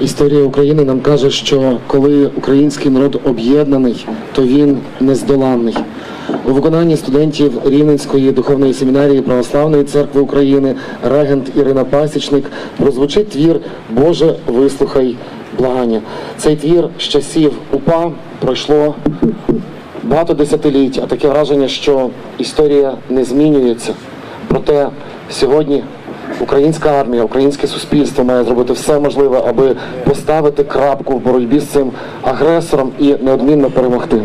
Історія України нам каже, що коли український народ об'єднаний, то він нездоланний. У виконанні студентів Рівненської духовної семінарії Православної церкви України регент Ірина Пасічник прозвучить твір Боже, вислухай благання. Цей твір з часів УПА пройшло багато десятиліть, а таке враження, що історія не змінюється. Проте сьогодні українська армія, українське суспільство має зробити все можливе, аби поставити крапку в боротьбі з цим агресором і неодмінно перемогти.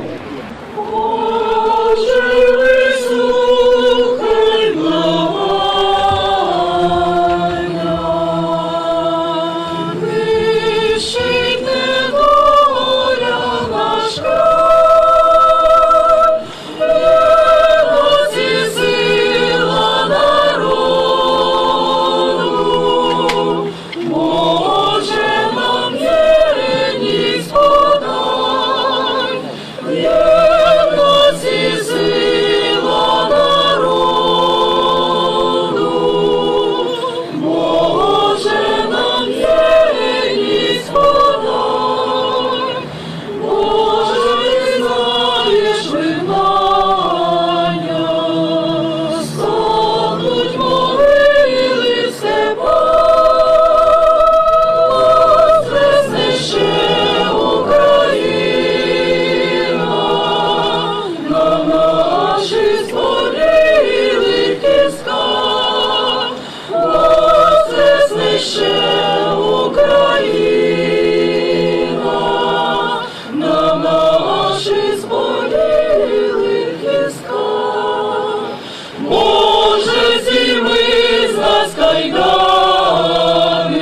майдани,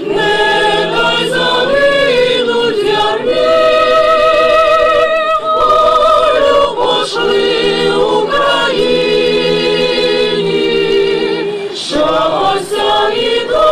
нехай загинуть ярмі, пошли Україні, що ося і до.